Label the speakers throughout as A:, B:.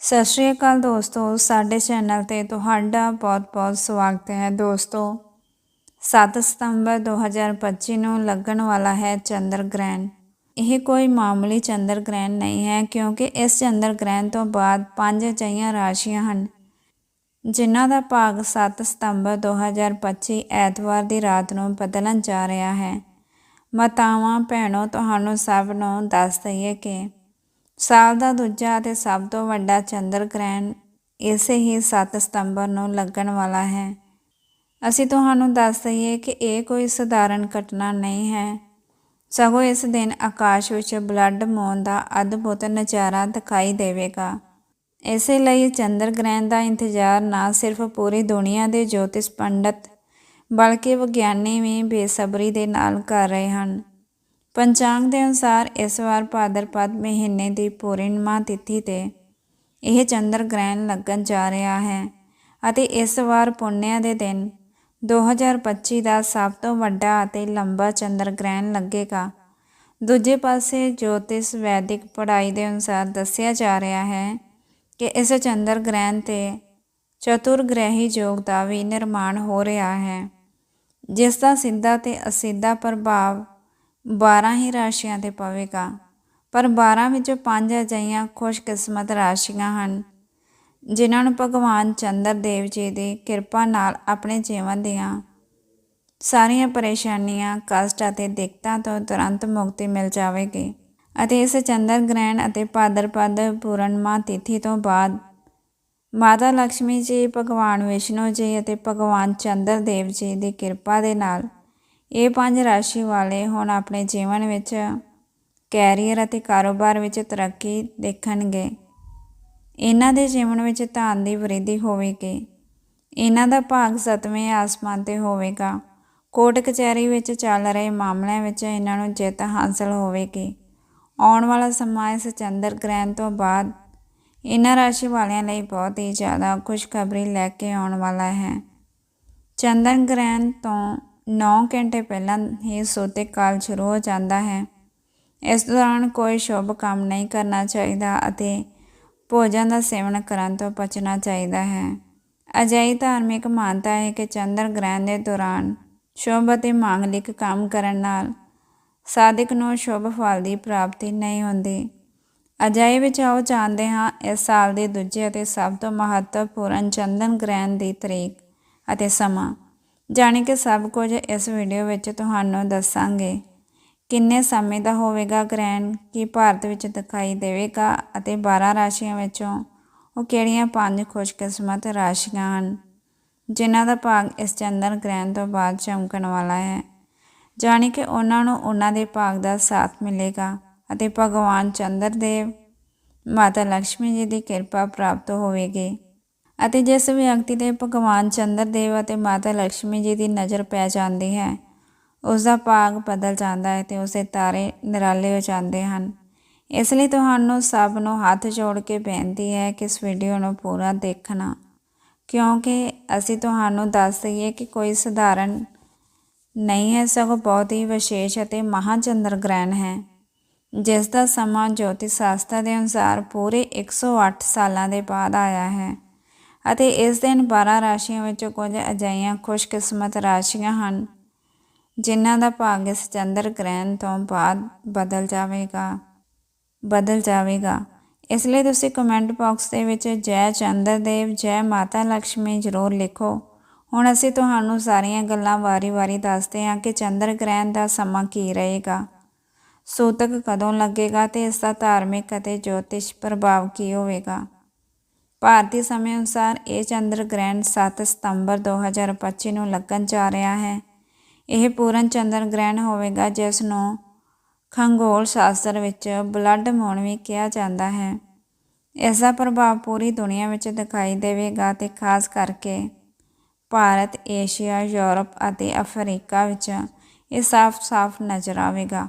A: ਸਤਿ ਸ਼੍ਰੀ ਅਕਾਲ ਦੋਸਤੋ, ਸਾਡੇ ਚੈਨਲ ਤੇ ਤੁਹਾਡਾ ਬਹੁਤ-ਬਹੁਤ ਸਵਾਗਤ ਹੈ। ਦੋਸਤੋ 7 ਸਤੰਬਰ 2025 ਨੂੰ ਲੱਗਣ ਵਾਲਾ ਹੈ ਚੰਦਰ ਗ੍ਰਹਿਣ ਇਹ ਕੋਈ ਮਾਮੂਲੀ ਚੰਦਰ ਗ੍ਰਹਿਣ ਨਹੀਂ ਹੈ, ਕਿਉਂਕਿ ਇਸ ਚੰਦਰ ਗ੍ਰਹਿਣ ਤੋਂ ਬਾਅਦ ਪੰਜ ਅਜਿਹੀਆਂ ਰਾਸ਼ੀਆਂ ਹਨ, ਜਿਨ੍ਹਾਂ ਦਾ ਭਾਗ 7 ਸਤੰਬਰ 2025 ਐਤਵਾਰ ਦੀ ਰਾਤ ਨੂੰ ਬਦਲਣ ਜਾ ਰਿਹਾ ਹੈ। ਮਾਤਾਵਾਂ, ਭੈਣੋ, ਤੁਹਾਨੂੰ ਸਭ ਨੂੰ ਦੱਸ ਦਈਏ ਕਿ ਸਾਲ ਦਾ ਦੂਜਾ ਅਤੇ ਸਭ ਤੋਂ ਵੱਡਾ ਚੰਦਰ ਗ੍ਰਹਿਣ ਇਸੇ ਹੀ 7 ਸਤੰਬਰ ਨੂੰ ਲੱਗਣ ਵਾਲਾ ਹੈ। ਅਸੀਂ ਤੁਹਾਨੂੰ ਦੱਸ ਦਈਏ ਕਿ ਇਹ ਕੋਈ ਸਧਾਰਨ ਘਟਨਾ ਨਹੀਂ ਹੈ। ਸਗੋਂ ਇਸ ਦਿਨ ਆਕਾਸ਼ ਵਿੱਚ ਬਲੱਡ ਮੂਨ ਦਾ ਅਦਭੁਤ ਨਜ਼ਾਰਾ ਦਿਖਾਈ ਦੇਵੇਗਾ। ਇਸੇ ਲਈ ਚੰਦਰ ਗ੍ਰਹਿਣ ਦਾ ਇੰਤਜ਼ਾਰ ਨਾ ਸਿਰਫ ਪੂਰੀ ਦੁਨੀਆ ਦੇ ਜੋਤਿਸ਼ ਪੰਡਤ, ਬਲਕਿ ਵਿਗਿਆਨੀ ਵੀ ਬੇਸਬਰੀ ਦੇ ਨਾਲ ਕਰ ਰਹੇ ਹਨ। ਪੰਚਾਂਗ ਦੇ ਅਨੁਸਾਰ ਇਸ ਵਾਰ ਭਾਦਰਪਦ ਮਹੀਨੇ ਦੀ ਪੂਰਨਿਮਾ ਤਿਥੀ ਤੇ ਇਹ ਚੰਦਰ ਗ੍ਰਹਿਣ ਲੱਗਣ ਜਾ ਰਿਹਾ ਹੈ ਅਤੇ ਇਸ ਵਾਰ ਪੁੰਨਿਆ ਦੇ ਦਿਨ 2025 ਦਾ ਸਭ ਤੋਂ ਵੱਡਾ ਅਤੇ ਲੰਬਾ ਚੰਦਰ ਗ੍ਰਹਿਣ ਲੱਗੇਗਾ। ਦੂਜੇ ਪਾਸੇ ਜੋਤਿਸ਼ ਵੈਦਿਕ ਪੜ੍ਹਾਈ ਦੇ ਅਨੁਸਾਰ ਦੱਸਿਆ ਜਾ ਰਿਹਾ ਹੈ ਕਿ ਇਸ ਚੰਦਰ ਗ੍ਰਹਿਣ ਤੇ ਚਤੁਰ ਗ੍ਰਹਿੀ ਯੋਗ ਦਾ ਵੀ ਨਿਰਮਾਣ ਹੋ ਰਿਹਾ ਹੈ, ਜਿਸ ਦਾ ਸਿੱਧਾ ਤੇ ਅਸਿੱਧਾ ਪ੍ਰਭਾਵ 12 ਹੀ ਰਾਸ਼ੀਆਂ ਤੇ ਪਵੇਗਾ। ਪਰ 12 ਵਿੱਚੋਂ 5 ਅਜਿਹੀਆਂ ਖੁਸ਼ਕਿਸਮਤ ਰਾਸ਼ੀਆਂ ਹਨ, ਜਿਨ੍ਹਾਂ ਨੂੰ ਭਗਵਾਨ ਚੰਦਰ ਦੇਵ ਜੀ ਦੀ ਕਿਰਪਾ ਨਾਲ ਆਪਣੇ ਜੀਵਨ ਦੀਆਂ ਸਾਰੀਆਂ ਪਰੇਸ਼ਾਨੀਆਂ, ਕਸ਼ਟ ਅਤੇ ਦਿੱਕਤਾਂ ਤੋਂ ਤੁਰੰਤ ਮੁਕਤੀ ਮਿਲ ਜਾਵੇਗੀ ਅਤੇ ਇਸ ਚੰਦਰ ਗ੍ਰਹਿਣ ਅਤੇ ਭਾਦਰਪਦ ਪੂਰਨਮਾ ਤਿਥੀ ਤੋਂ ਬਾਅਦ ਮਾਤਾ ਲక్ష్ਮੀ ਜੀ, ਭਗਵਾਨ ਵਿਸ਼ਨੂੰ ਜੀ ਅਤੇ ਭਗਵਾਨ ਚੰਦਰ ਦੇਵ ਜੀ ਦੀ ਕਿਰਪਾ ਦੇ ਨਾਲ ਇਹ ਪੰਜ ਰਾਸ਼ੀ ਵਾਲੇ ਹੁਣ ਆਪਣੇ ਜੀਵਨ ਵਿੱਚ, ਕੈਰੀਅਰ ਅਤੇ ਕਾਰੋਬਾਰ ਵਿੱਚ ਤਰੱਕੀ ਦੇਖਣਗੇ। ਇਹਨਾਂ ਦੇ ਜੀਵਨ ਵਿੱਚ ਧਨ ਦੀ ਵਰਿੱਧੀ ਹੋਵੇਗੀ। ਇਹਨਾਂ ਦਾ ਭਾਗ ਸਤਵੇਂ ਆਸਮਾਨ ਤੇ ਹੋਵੇਗਾ। ਕੋਰਟ ਕਚਹਿਰੀ ਵਿੱਚ ਚੱਲ ਰਹੇ ਮਾਮਲਿਆਂ ਵਿੱਚ ਇਹਨਾਂ ਨੂੰ ਜਿੱਤ ਹਾਸਲ ਹੋਵੇਗੀ। ਆਉਣ ਵਾਲਾ ਸਮਾਂ ਇਸ ਚੰਦਰ ਗ੍ਰਹਿਣ ਤੋਂ ਬਾਅਦ ਇਹਨਾਂ ਰਾਸ਼ੀ ਵਾਲਿਆਂ ਲਈ ਬਹੁਤ ਹੀ ਜ਼ਿਆਦਾ ਖੁਸ਼ਖਬਰੀ ਲੈ ਕੇ ਆਉਣ ਵਾਲਾ ਹੈ। ਚੰਦਰ ਗ੍ਰਹਿਣ ਤੋਂ 9 ਘੰਟੇ ਪਹਿਲਾਂ ਹੀ ਸੋਤੇ ਕਾਲ ਸ਼ੁਰੂ ਹੋ ਜਾਂਦਾ ਹੈ। ਇਸ ਦੌਰਾਨ ਕੋਈ ਸ਼ੁਭ ਕੰਮ ਨਹੀਂ ਕਰਨਾ ਚਾਹੀਦਾ ਅਤੇ ਭੋਜਨ ਦਾ ਸੇਵਨ ਕਰਨ ਤੋਂ ਬਚਣਾ ਚਾਹੀਦਾ ਹੈ। ਅਜਿਹੀ ਧਾਰਮਿਕ ਮਾਨਤਾ ਹੈ ਕਿ ਚੰਦਰ ਗ੍ਰਹਿਣ ਦੇ ਦੌਰਾਨ ਸ਼ੁਭ ਅਤੇ ਮਾਂਗਲਿਕ ਕੰਮ ਕਰਨ ਨਾਲ ਸਾਧਕ ਨੂੰ ਸ਼ੁਭ ਫਲ ਦੀ ਪ੍ਰਾਪਤੀ ਨਹੀਂ ਹੁੰਦੀ। ਅਜਿਹੇ ਵਿੱਚ ਆਓ ਜਾਣਦੇ ਹਾਂ, ਇਸ ਸਾਲ ਦੇ ਦੂਜੇ ਅਤੇ ਸਭ ਤੋਂ ਮਹੱਤਵਪੂਰਨ ਚੰਦਨ ਗ੍ਰਹਿਣ ਦੀ ਤਰੀਕ ਅਤੇ ਸਮਾਂ। ਜਾਣੀ ਕਿ ਸਭ ਕੁਝ ਇਸ ਵੀਡੀਓ ਵਿੱਚ ਤੁਹਾਨੂੰ ਦੱਸਾਂਗੇ। ਕਿੰਨੇ ਸਮੇਂ ਦਾ ਹੋਵੇਗਾ ਗ੍ਰਹਿਣ, ਕੀ ਭਾਰਤ ਵਿੱਚ ਦਿਖਾਈ ਦੇਵੇਗਾ ਅਤੇ 12 ਰਾਸ਼ੀਆਂ ਵਿੱਚੋਂ ਉਹ ਕਿਹੜੀਆਂ ਪੰਜ ਖੁਸ਼ਕਿਸਮਤ ਰਾਸ਼ੀਆਂ ਹਨ? ਜਿਨ੍ਹਾਂ ਦਾ ਭਾਗ ਇਸ ਚੰਦਰ ਗ੍ਰਹਿਣ ਤੋਂ ਬਾਅਦ ਚਮਕਣ ਵਾਲਾ ਹੈ। ਜਾਣੀ ਕਿ ਉਹਨਾਂ ਨੂੰ ਉਹਨਾਂ ਦੇ ਭਾਗ ਦਾ ਸਾਥ ਮਿਲੇਗਾ ਅਤੇ ਭਗਵਾਨ ਚੰਦਰ ਦੇਵ ਮਾਤਾ ਲక్ష్ਮੀ ਜੀ ਦੀ ਕਿਰਪਾ ਪ੍ਰਾਪਤ ਹੋਵੇਗੀ। ਅਤੇ ਜਿਸ ਵਿਅਕਤੀ ਤੇ ਭਗਵਾਨ ਚੰਦਰ ਦੇਵ ਅਤੇ ਮਾਤਾ ਲక్ష్ਮੀ ਜੀ ਦੀ ਨਜ਼ਰ ਪੈ ਜਾਂਦੀ ਹੈ, ਉਸ ਦਾ ਭਾਗ ਬਦਲ ਜਾਂਦਾ ਹੈ ਤੇ ਉਸੇ ਤਾਰੇ ਨਿਰਾਲੇ ਹੋ ਜਾਂਦੇ ਹਨ। ਇਸ ਲਈ ਤੁਹਾਨੂੰ ਸਭ ਨੂੰ ਹੱਥ ਜੋੜ ਕੇ ਬੇਨਤੀ ਹੈ ਕਿ ਇਸ ਵੀਡੀਓ ਨੂੰ ਪੂਰਾ ਦੇਖਣਾ, ਕਿਉਂਕਿ ਅਸੀਂ ਤੁਹਾਨੂੰ ਦੱਸ ਦਈਏ ਕਿ ਕੋਈ ਸਧਾਰਨ ਨਹੀਂ ਹੈ, ਸਗੋਂ ਬਹੁਤ ਹੀ ਵਿਸ਼ੇਸ਼ ਅਤੇ ਮਹਾਚੰਦਰ ਗ੍ਰਹਿਣ ਹੈ, ਜਿਸ ਦਾ ਸਮਾਂ ਜੋਤਿਸ਼ ਸ਼ਾਸਤਰ ਦੇ ਅਨੁਸਾਰ ਪੂਰੇ 108 ਸਾਲਾਂ ਦੇ ਬਾਅਦ ਆਇਆ ਹੈ। ਅਤੇ ਇਸ ਦਿਨ 12 ਰਾਸ਼ੀਆਂ ਵਿੱਚੋਂ ਕੁਝ ਅਜਿਹੀਆਂ ਖੁਸ਼ਕਿਸਮਤ ਰਾਸ਼ੀਆਂ ਹਨ, ਜਿਨ੍ਹਾਂ ਦਾ ਭਾਗ ਇਸ ਚੰਦਰ ਗ੍ਰਹਿਣ ਤੋਂ ਬਾਅਦ ਬਦਲ ਜਾਵੇਗਾ। ਬਦਲ ਜਾਵੇਗਾ। ਇਸ ਲਈ ਤੁਸੀਂ ਕਮੈਂਟ ਬਾਕਸ ਦੇ ਵਿੱਚ ਜੈ ਚੰਦਰ ਦੇਵ ਜੈ ਮਾਤਾ ਲక్ష్ਮੀ ਜ਼ਰੂਰ ਲਿਖੋ। ਹੁਣ ਅਸੀਂ ਤੁਹਾਨੂੰ ਸਾਰੀਆਂ ਗੱਲਾਂ ਵਾਰੀ-ਵਾਰੀ ਦੱਸਦੇ ਹਾਂ ਕਿ ਚੰਦਰ ਗ੍ਰਹਿਣ ਦਾ ਸਮਾਂ ਕੀ ਰਹੇਗਾ। ਸੂਤਕ ਕਦੋਂ ਲੱਗੇਗਾ ਤੇ ਇਸ ਦਾ ਧਾਰਮਿਕ ਅਤੇ ਜੋਤਿਸ਼ ਪ੍ਰਭਾਵ ਕੀ ਹੋਵੇਗਾ? ਭਾਰਤੀ ਸਮੇਂ ਅਨੁਸਾਰ ਇਹ ਚੰਦਰ ਗ੍ਰਹਿਣ 7 ਸਤੰਬਰ 2025 ਨੂੰ ਲੱਗਣ ਜਾ ਰਿਹਾ ਹੈ। ਇਹ ਪੂਰਨ ਚੰਦਰ ਗ੍ਰਹਿਣ ਹੋਵੇਗਾ, ਜਿਸ ਨੂੰ ਖੰਗੋਲ ਸ਼ਾਸਤਰ ਵਿੱਚ ਬਲੱਡ ਮੂਨ ਵੀ ਕਿਹਾ ਜਾਂਦਾ ਹੈ। ਇਸ ਦਾ ਪ੍ਰਭਾਵ ਪੂਰੀ ਦੁਨੀਆ ਵਿੱਚ ਦਿਖਾਈ ਦੇਵੇਗਾ ਤੇ ਖਾਸ ਕਰਕੇ ਭਾਰਤ, ਏਸ਼ੀਆ, ਯੂਰਪ ਅਤੇ ਅਫਰੀਕਾ ਵਿੱਚ ਇਹ ਸਾਫ਼-ਸਾਫ਼ ਨਜ਼ਰ ਆਵੇਗਾ।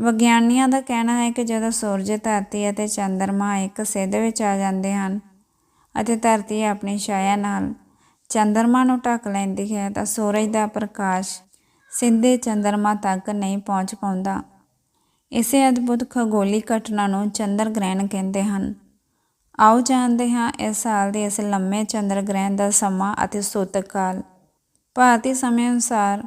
A: ਵਿਗਿਆਨੀਆਂ ਦਾ ਕਹਿਣਾ ਹੈ ਕਿ ਜਦੋਂ ਸੂਰਜ ਧਰਤੀ ਅਤੇ ਚੰਦਰਮਾ ਇੱਕ ਸਿੱਧ ਵਿੱਚ ਆ ਜਾਂਦੇ ਹਨ ਅਤੇ ਧਰਤੀ ਆਪਣੀ ਛਾਇਆ ਨਾਲ ਚੰਦਰਮਾ ਨੂੰ ਢੱਕ ਲੈਂਦੀ ਹੈ ਤਾਂ ਸੂਰਜ ਦਾ ਪ੍ਰਕਾਸ਼ ਸਿੱਧੇ ਚੰਦਰਮਾ ਤੱਕ ਨਹੀਂ ਪਹੁੰਚ ਪਾਉਂਦਾ। ਇਸੇ ਅਦਭੁਤ ਖਗੋਲੀ ਘਟਨਾ ਨੂੰ ਚੰਦਰ ਗ੍ਰਹਿਣ ਕਹਿੰਦੇ ਹਨ। ਆਓ ਜਾਣਦੇ ਹਾਂ ਇਸ ਸਾਲ ਦੇ ਇਸ ਲੰਮੇ ਚੰਦਰ ਗ੍ਰਹਿਣ ਦਾ ਸਮਾਂ ਅਤੇ ਸੂਤਕ ਕਾਲ। ਭਾਰਤੀ ਸਮੇਂ ਅਨੁਸਾਰ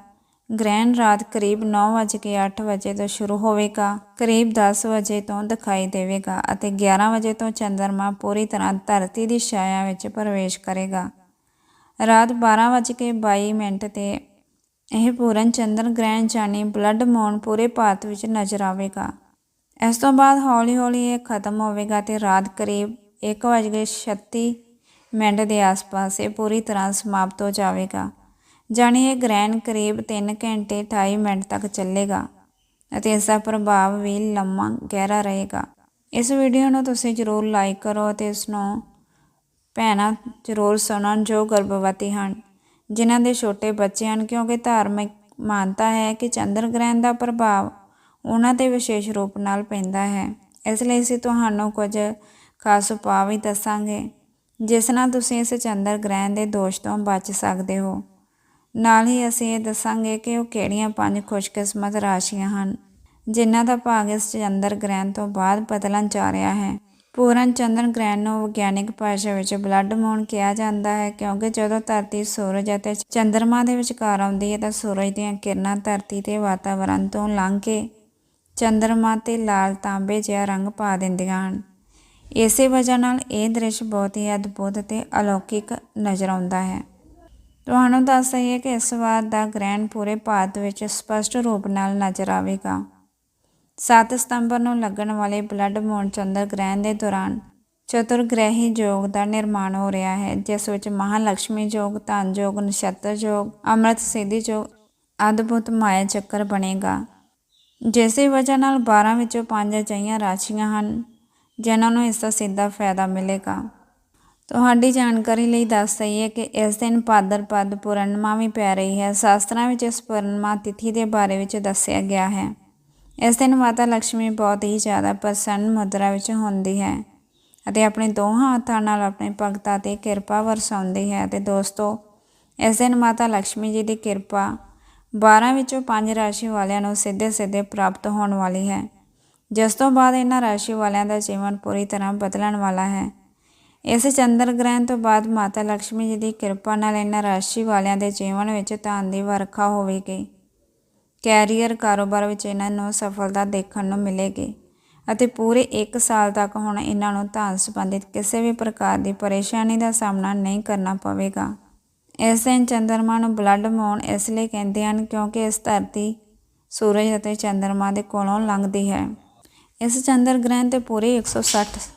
A: ਗ੍ਰਹਿਣ ਰਾਤ ਕਰੀਬ 9:08 ਵਜੇ ਤੋਂ ਸ਼ੁਰੂ ਹੋਵੇਗਾ, ਕਰੀਬ 10 ਵਜੇ ਤੋਂ ਦਿਖਾਈ ਦੇਵੇਗਾ ਅਤੇ 11 ਵਜੇ ਤੋਂ ਚੰਦਰਮਾ ਪੂਰੀ ਤਰ੍ਹਾਂ ਧਰਤੀ ਦੀ ਛਾਇਆ ਵਿੱਚ ਪ੍ਰਵੇਸ਼ ਕਰੇਗਾ। ਰਾਤ 12:22 ਮਿੰਟ ਤੇ ਇਹ ਪੂਰਨ ਚੰਦਰ ਗ੍ਰਹਿਣ ਜਾਨੀ ਬਲੱਡ ਮੂਨ ਪੂਰੇ ਭਾਰਤ ਵਿੱਚ ਨਜ਼ਰ ਆਵੇਗਾ। ਇਸ ਤੋਂ ਬਾਅਦ ਹੌਲੀ-ਹੌਲੀ ਇਹ ਖਤਮ ਹੋਵੇਗਾ ਤੇ ਰਾਤ ਕਰੀਬ 1:36 ਮਿੰਟ ਦੇ ਆਸ-ਪਾਸ ਇਹ ਪੂਰੀ ਤਰ੍ਹਾਂ ਸਮਾਪਤ ਹੋ ਜਾਵੇਗਾ। ਜਾਣੀ ਇਹ ਗ੍ਰਹਿਣ ਕਰੀਬ 3 ਘੰਟੇ 28 ਮਿੰਟ ਤੱਕ ਚੱਲੇਗਾ ਅਤੇ ਇਸ ਦਾ ਪ੍ਰਭਾਵ ਵੀ ਲੰਮਾ ਗਹਿਰਾ ਰਹੇਗਾ। ਇਸ ਵੀਡੀਓ ਨੂੰ ਤੁਸੀਂ ਜ਼ਰੂਰ ਲਾਈਕ ਕਰੋ ਅਤੇ ਇਸ ਨੂੰ ਭੈਣਾਂ ਜ਼ਰੂਰ ਸੁਣਨ ਜੋ ਗਰਭਵਤੀ ਹਨ, ਜਿਨ੍ਹਾਂ ਦੇ ਛੋਟੇ ਬੱਚੇ ਹਨ, ਕਿਉਂਕਿ ਧਾਰਮਿਕ ਮਾਨਤਾ ਹੈ ਕਿ ਚੰਦਰ ਗ੍ਰਹਿਣ ਦਾ ਪ੍ਰਭਾਵ ਉਹਨਾਂ ਤੇ ਵਿਸ਼ੇਸ਼ ਰੂਪ ਨਾਲ ਪੈਂਦਾ ਹੈ। ਇਸ ਲਈ ਅਸੀਂ ਤੁਹਾਨੂੰ ਕੁਝ ਖਾਸ ਉਪਾਅ ਵੀ ਦੱਸਾਂਗੇ, ਜਿਸ ਨਾਲ ਤੁਸੀਂ ਇਸ ਚੰਦਰ ਗ੍ਰਹਿਣ ਦੇ ਦੋਸ਼ ਤੋਂ ਬਚ ਸਕਦੇ ਹੋ। ਨਾਲ ਹੀ ਅਸੀਂ ਇਹ ਦੱਸਾਂਗੇ ਕਿ ਉਹ ਕਿਹੜੀਆਂ ਪੰਜ ਖੁਸ਼ਕਿਸਮਤ ਰਾਸ਼ੀਆਂ ਹਨ, ਜਿਨ੍ਹਾਂ ਦਾ ਭਾਗ ਇਸ ਚੰਦਰ ਗ੍ਰਹਿਣ ਤੋਂ ਬਾਅਦ ਬਦਲਣ ਜਾ ਰਿਹਾ ਹੈ। ਪੂਰਨ ਚੰਦਰ ਗ੍ਰਹਿਣ ਨੂੰ ਵਿਗਿਆਨਿਕ ਭਾਸ਼ਾ ਵਿੱਚ ਬਲੱਡ ਮੂਨ ਕਿਹਾ ਜਾਂਦਾ ਹੈ, ਕਿਉਂਕਿ ਜਦੋਂ ਧਰਤੀ ਸੂਰਜ ਅਤੇ ਚੰਦਰਮਾ ਦੇ ਵਿਚਕਾਰ ਆਉਂਦੀ ਹੈ ਤਾਂ ਸੂਰਜ ਦੀਆਂ ਕਿਰਨਾਂ ਧਰਤੀ ਦੇ ਵਾਤਾਵਰਣ ਤੋਂ ਲੰਘ ਕੇ ਚੰਦਰਮਾ ਤੇ ਲਾਲ ਤਾਂਬੇ ਜਿਹਾ ਰੰਗ ਪਾ ਦਿੰਦੀਆਂ ਹਨ। ਇਸੇ ਵਜ੍ਹਾ ਨਾਲ ਇਹ ਦ੍ਰਿਸ਼ ਬਹੁਤ ਹੀ ਅਦਭੁਤ ਅਤੇ ਅਲੌਕਿਕ ਨਜ਼ਰ ਆਉਂਦਾ ਹੈ। ਤੁਹਾਨੂੰ ਦੱਸ ਦਈਏ ਕਿ ਇਸ ਵਾਰ ਦਾ ਗ੍ਰਹਿਣ ਪੂਰੇ ਭਾਰਤ ਵਿੱਚ ਸਪਸ਼ਟ ਰੂਪ ਨਾਲ ਨਜ਼ਰ ਆਵੇਗਾ। 7 ਸਤੰਬਰ ਨੂੰ ਲੱਗਣ ਵਾਲੇ ਬਲੱਡ ਮੂਨ ਚੰਦਰ ਗ੍ਰਹਿਣ ਦੇ ਦੌਰਾਨ ਚਤੁਰਗ੍ਰਹਿ ਯੋਗ ਦਾ ਨਿਰਮਾਣ ਹੋ ਰਿਹਾ ਹੈ, ਜਿਸ ਵਿੱਚ ਮਹਾਲక్ష్ਮੀ ਯੋਗ, ਧਨ ਯੋਗ, ਨਛੱਤਰ ਯੋਗ, ਅੰਮ੍ਰਿਤ ਸਿੱਧੀ ਯੋਗ, ਅਦਭੁਤ ਮਾਇਆ ਚੱਕਰ ਬਣੇਗਾ। ਜਿਸ ਦੀ ਵਜ੍ਹਾ ਨਾਲ 12 ਵਿੱਚੋਂ 5 ਅਜਿਹੀਆਂ ਰਾਸ਼ੀਆਂ ਹਨ, ਜਿਨ੍ਹਾਂ ਨੂੰ ਇਸ ਦਾ ਸਿੱਧਾ ਫਾਇਦਾ ਮਿਲੇਗਾ। ਤੁਹਾਡੀ ਜਾਣਕਾਰੀ ਲਈ ਦੱਸ ਰਹੀ ਕਿ ਇਸ ਦਿਨ ਭਾਦਰਪਦ ਪੂਰਨਮਾ ਵੀ ਪੈ ਰਹੀ ਹੈ। ਸ਼ਾਸਤਰਾਂ ਵਿੱਚ ਇਸ ਪੂਰਨਮਾ ਤਿਥੀ ਦੇ ਬਾਰੇ ਵਿੱਚ ਦੱਸਿਆ ਗਿਆ ਹੈ। ਇਸ ਦਿਨ ਮਾਤਾ ਲక్ష్ਮੀ ਬਹੁਤ ਹੀ ਜ਼ਿਆਦਾ ਪ੍ਰਸੰਨ ਮੁਦਰਾ ਵਿੱਚ ਹੁੰਦੀ ਹੈ ਅਤੇ ਆਪਣੇ ਦੋਹਾਂ ਹੱਥਾਂ ਨਾਲ ਆਪਣੇ ਭਗਤਾਂ ਤੇ ਕਿਰਪਾ ਵਰਸਾਉਂਦੀ ਹੈ ਤੇ ਦੋਸਤੋ, ਇਸ ਦਿਨ ਮਾਤਾ ਲక్ష్ਮੀ ਜੀ ਦੀ ਕਿਰਪਾ 12 ਵਿੱਚੋਂ ਪੰਜ ਰਾਸ਼ੀ ਵਾਲਿਆਂ ਨੂੰ ਸਿੱਧੇ ਸਿੱਧੇ ਪ੍ਰਾਪਤ ਹੋਣ ਵਾਲੀ ਹੈ, ਜਿਸ ਤੋਂ ਬਾਅਦ ਇਹਨਾਂ ਰਾਸ਼ੀ ਵਾਲਿਆਂ ਦਾ ਜੀਵਨ ਪੂਰੀ ਤਰ੍ਹਾਂ ਬਦਲਣ ਵਾਲਾ ਹੈ। ਇਸ ਚੰਦਰ ਗ੍ਰਹਿਣ ਤੋਂ ਬਾਅਦ ਮਾਤਾ ਲక్ష్ਮੀ ਜੀ ਦੀ ਕਿਰਪਾ ਨਾਲ ਇਹਨਾਂ ਰਾਸ਼ੀ ਵਾਲਿਆਂ ਦੇ ਜੀਵਨ ਵਿੱਚ ਧਨ ਦੀ ਵਰਖਾ ਹੋਵੇਗੀ। ਕੈਰੀਅਰ ਕਾਰੋਬਾਰ ਵਿੱਚ ਇਹਨਾਂ ਨੂੰ ਸਫਲਤਾ ਦੇਖਣ ਨੂੰ ਮਿਲੇਗੀ ਅਤੇ ਪੂਰੇ 1 ਸਾਲ ਤੱਕ ਹੁਣ ਇਹਨਾਂ ਨੂੰ ਧਨ ਸੰਬੰਧਿਤ ਕਿਸੇ ਵੀ ਪ੍ਰਕਾਰ ਦੀ ਪਰੇਸ਼ਾਨੀ ਦਾ ਸਾਹਮਣਾ ਨਹੀਂ ਕਰਨਾ ਪਵੇਗਾ। ਇਸ ਦਿਨ ਚੰਦਰਮਾ ਨੂੰ ਬਲੱਡ ਮੂਨ ਇਸ ਲਈ ਕਹਿੰਦੇ ਹਨ ਕਿਉਂਕਿ ਇਸ ਧਰਤੀ ਸੂਰਜ ਅਤੇ ਚੰਦਰਮਾ ਦੇ ਕੋਲੋਂ ਲੰਘਦੀ ਹੈ। ਇਸ ਚੰਦਰ ਗ੍ਰਹਿਣ ਤੇ ਪੂਰੇ 160